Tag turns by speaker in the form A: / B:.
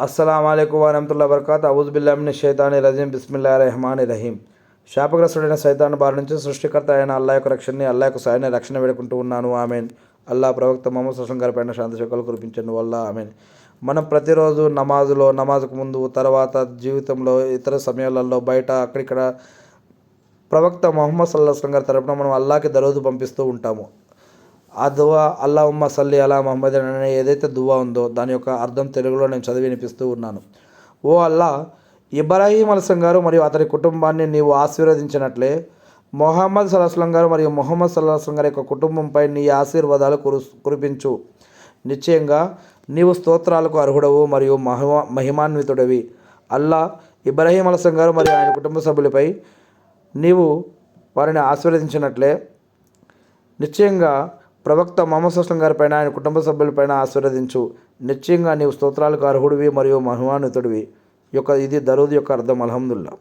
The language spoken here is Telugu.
A: అస్సలం అయికు వరహతుల్లా వరకాత్ అవుజుబిల్లామిన షైతాని రజీం బిస్మిల్లా రెహమాన్ రహీం శాపగ్రస్తుడైన సైతాన్ బారి నుంచి సృష్టికర్త అయిన అల్లా యొక్క రక్షణని అల్లా యొక్క సాయాన్ని రక్షణ వేడుకుంటూ ఉన్నాను. ఆమెన్. అల్లా ప్రవక్త మహమ్మద్ సుసం గారి పైన శాంతి శుకలు కురిపించండి. వల్ల ఆమెన్. మనం ప్రతిరోజు నమాజులో నమాజుకు ముందు తర్వాత జీవితంలో ఇతర సమయాలలో బయట అక్కడిక్కడ ప్రవక్త మొహమ్మద్ సల్లాహం గారి తరపున మనం అల్లాకి దరోజు పంపిస్తూ ఉంటాము. ఆ దువా అల్లా ఉమ్మ సల్లి అలా మహమ్మద్ అనే ఏదైతే దువా ఉందో దాని యొక్క అర్థం తెలుగులో నేను చదివి వినిపిస్తూ ఉన్నాను. ఓ అల్లా ఇబ్రాహీం అలసం గారు మరియు అతని కుటుంబాన్ని నీవు ఆశీర్వదించినట్లే మొహమ్మద్ సల్లాహం గారు మరియు మొహమ్మద్ సల్లాహస్లం గారి యొక్క కుటుంబంపై నీ ఆశీర్వాదాలు కురు కురిపించు. నిశ్చయంగా నీవు స్తోత్రాలకు అర్హుడవు మరియు మహిమ మహిమాన్వితుడవి. అల్లా ఇబ్రాహీం అలసం గారు మరియు ఆయన కుటుంబ సభ్యులపై నీవు వారిని ఆశీర్వదించినట్లే. నిశ్చయంగా ప్రవక్త మొహమ్మద్ సుస్లం గారిపైన ఆయన కుటుంబ సభ్యులపైన ఆశీర్వదించు. నిశ్చయంగా నీవు స్తోత్రాలకు అర్హుడివి మరియు మహిమాన్వితుడివి. యొక్క ఇది దరూద్ యొక్క అర్థం అలహందుల్లా